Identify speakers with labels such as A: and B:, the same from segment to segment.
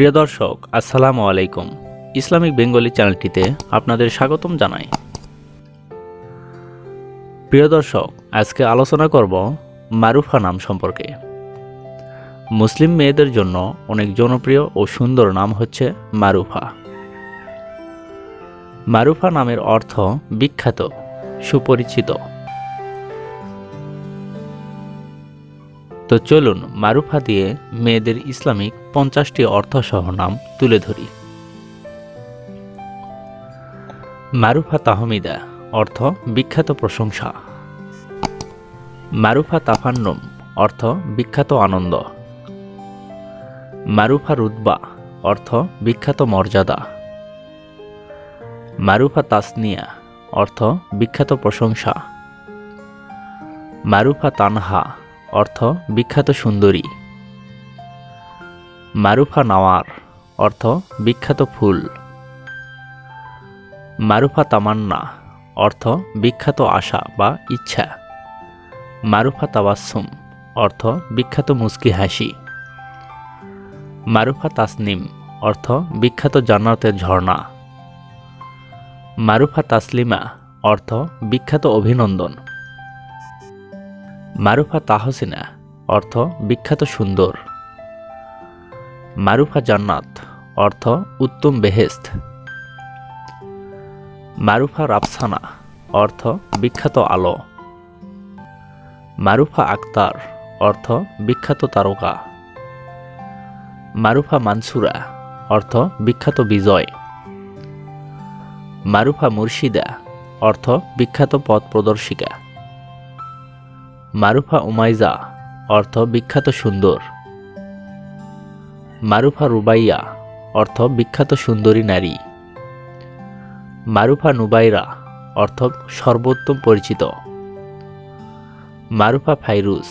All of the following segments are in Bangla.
A: প্রিয় দর্শক, আসসালামু আলাইকুম। ইসলামিক বেঙ্গলি চ্যানেলটিতে আপনাদের স্বাগতম জানাই। প্রিয় দর্শক, আজকে আলোচনা করব মারুফা নাম সম্পর্কে। মুসলিম মেয়েদের জন্য অনেক জনপ্রিয় ও সুন্দর নাম হচ্ছে মারুফা। মারুফা নামের অর্থ বিখ্যাত, সুপরিচিত। তো চলুন মারুফা দিয়ে মেয়েদের ইসলামিক পঞ্চাশটি অর্থসহ নাম তুলে ধরি। মারুফা তাহমিদা, অর্থ বিখ্যাত প্রশংসা। মারুফা তাফান্নম, অর্থ বিখ্যাত আনন্দ। মারুফা রুতবা, অর্থ বিখ্যাত মর্যাদা। মারুফা তাসনিয়া, অর্থ বিখ্যাত প্রশংসা। মারুফা তানহা অর্থ বিখ্যাত সুন্দরী। মারুফা নাওয়ার, অর্থ বিখ্যাত ফুল। মারুফা তামান্না, অর্থ বিখ্যাত আশা বা ইচ্ছা। মারুফা তাবাসুম অর্থ বিখ্যাত মুস্কি হাসি। মারুফা তাসনিম, অর্থ বিখ্যাত জান্নাতের ঝর্ণা। মারুফা তাসলিমা, অর্থ বিখ্যাত অভিনন্দন। মারুফা তাহসিনা, অর্থ বিখ্যাত সুন্দর। মারুফা জান্নাত, অর্থ উত্তম বেহেস্ত মারুফা রাফসানা, অর্থ বিখ্যাত আলো। মারুফা আক্তার, অর্থ বিখ্যাত তারকা। মারুফা মানসুরা, অর্থ বিখ্যাত বিজয়। মারুফা মুর্শিদা, অর্থ বিখ্যাত পথ প্রদর্শিকা। মারুফা উমাইজা, অর্থ বিখ্যাত সুন্দর। মারুফা রুবাইয়া, অর্থ বিখ্যাত সুন্দরী নারী। মারুফা নুবাইরা, অর্থ সর্বোত্তম পরিচিত। মারুফা ফাইরুজ,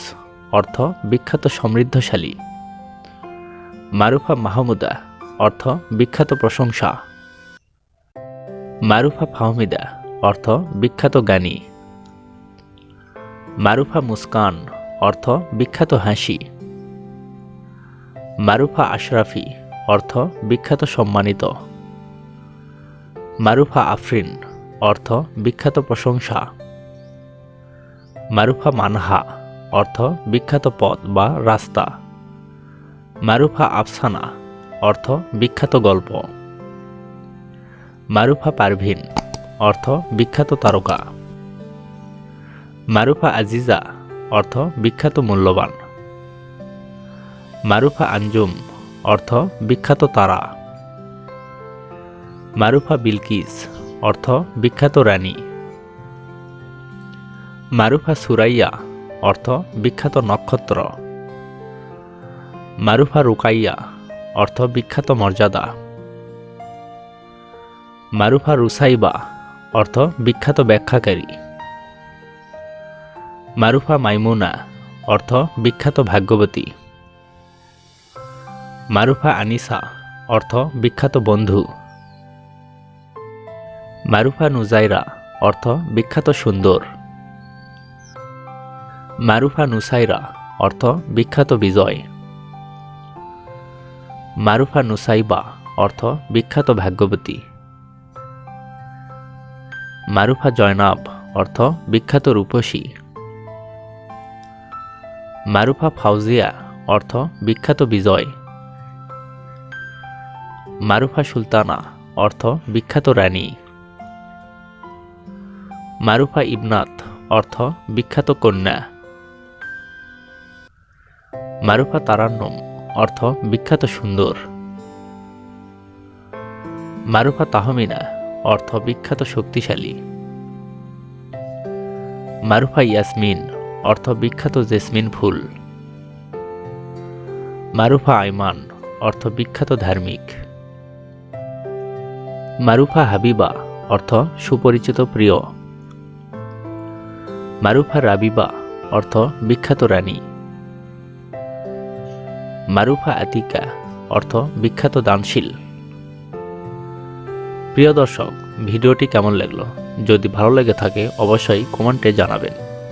A: অর্থ বিখ্যাত সমৃদ্ধশালী। মারুফা মাহমুদা, অর্থ বিখ্যাত প্রশংসা। মারুফা ফাহমিদা, অর্থ বিখ্যাত জ্ঞানী। মারুফা মুস্কান, অর্থ বিখ্যাত হাসি। মারুফা আশরাফি, অর্থ বিখ্যাত সম্মানিত। মারুফা আফরিন, অর্থ বিখ্যাত প্রশংসা। মারুফা মানহা, অর্থ বিখ্যাত পথ বা রাস্তা। মারুফা আফসানা, অর্থ বিখ্যাত গল্প। মারুফা পারভিন, অর্থ বিখ্যাত তারকা। মারুফা আজিজা, অর্থ বিখ্যাত মূল্যবান। মারুফা আঞ্জুম, অর্থ বিখ্যাত তারা। মারুফা বিলকিস, অর্থ বিখ্যাত রানী। মারুফা সুরাইয়া, অর্থ বিখ্যাত নক্ষত্র। মারুফা রুকাইয়া, অর্থ বিখ্যাত মর্যাদা। মারুফা রুসাইবা, অর্থ বিখ্যাত ব্যাখ্যাকারী। মারুফা মাইমুনা, অর্থ বিখ্যাত ভাগ্যবতী। মারুফা আনিসা, অর্থ বিখ্যাত বন্ধু। মারুফা নুজাইরা, অর্থ বিখ্যাত সুন্দর। মারুফা নুসাইরা, অর্থ বিখ্যাত বিজয়। মারুফা নুসাইবা, অর্থ বিখ্যাত ভাগ্যবতী। মারুফা জয়নাব, অর্থ বিখ্যাত রূপসী। মারুফা ফাউজিয়া, অর্থ বিখ্যাত বিজয়। মারুফা সুলতানা, অর্থ বিখ্যাত রানী। মারুফা ইবনাত অর্থ বিখ্যাত কন্যা। মারুফা তারান্নম, অর্থ বিখ্যাত সুন্দর। মারুফা তাহমিনা, অর্থ বিখ্যাত শক্তিশালী। মারুফা ইয়াসমিন অর্থ বিখ্যাত জেসমিন ফুল মারুফা আইমান, অর্থ বিখ্যাত ধার্মিক। মারুফা হাবিবা, অর্থ সুপরিচিত প্রিয়। মারুফা রাবিবা, অর্থ বিখ্যাত রানী। মারুফা আতিকা, অর্থ বিখ্যাত দানশীল। প্রিয় দর্শক, ভিডিওটি কেমন লাগল? যদি ভালো লেগে থাকে, অবশ্যই কমেন্টে জানাবেন।